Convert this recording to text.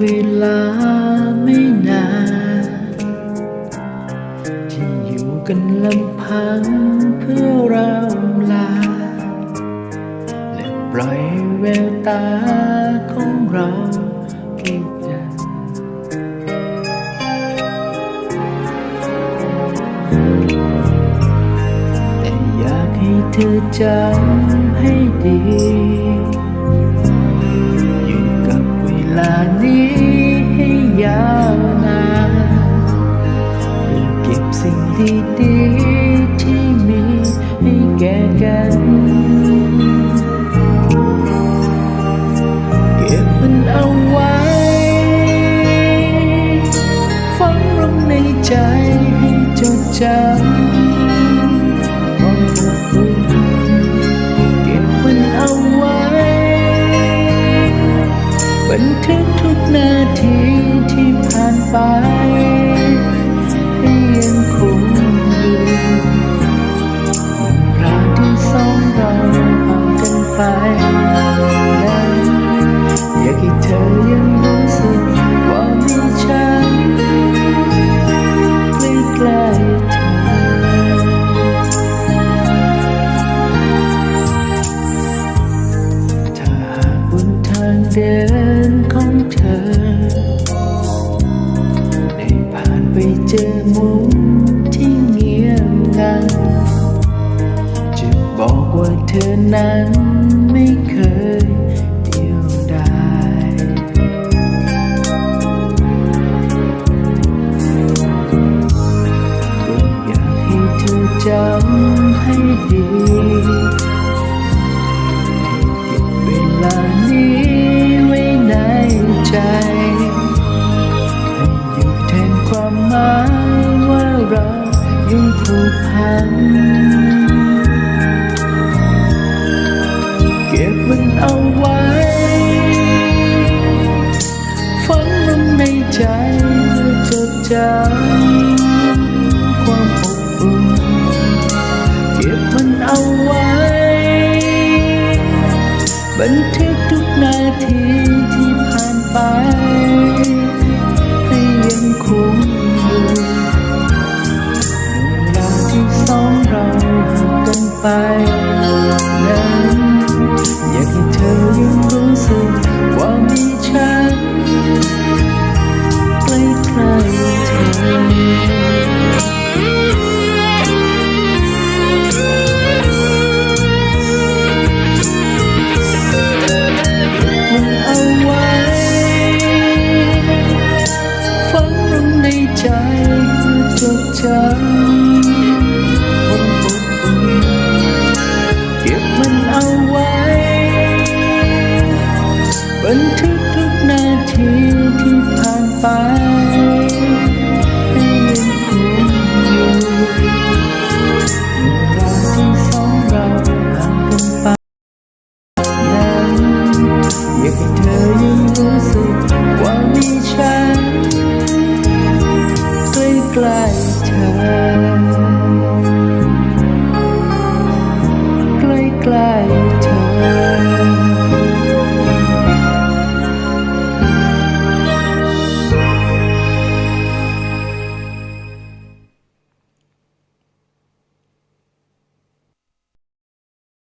เวลาไม่นาน ที่อยู่กันลำพังเพื่อเราลา และปล่อยให้แววตาของเราเก่งกันแต่อยากให้เธอจำให้ดี จดจำความอบอุ่นเก็บมันเอาไว้ บันทึกทุกนาทีที่ผ่านไป ดินของเธอ ได้ผ่านไปเจอมุมที่เงียบงันจะบอกว่าเธอนั้นไม่เคยเดียวดายก็อยากให้เธอจำให้ดี ใจให้อยู่แทนความหมายว่าเรายังผูกพัน เก็บมันเอาไว้ ไปนั้นอยากให้เธอยังรู้สึกว่ามีฉันใกล้ๆเธอมันเอาไว้ฝังลงในใจเพื่อจดจำ บันทึกทุกนาทีที่ผ่านไปให้ยังคงอยู่เวลาที่สองเราห่างกันไปอยากให้เธอยังรู้สึกว่ามีฉันใกล้ๆเธอใกล้ๆ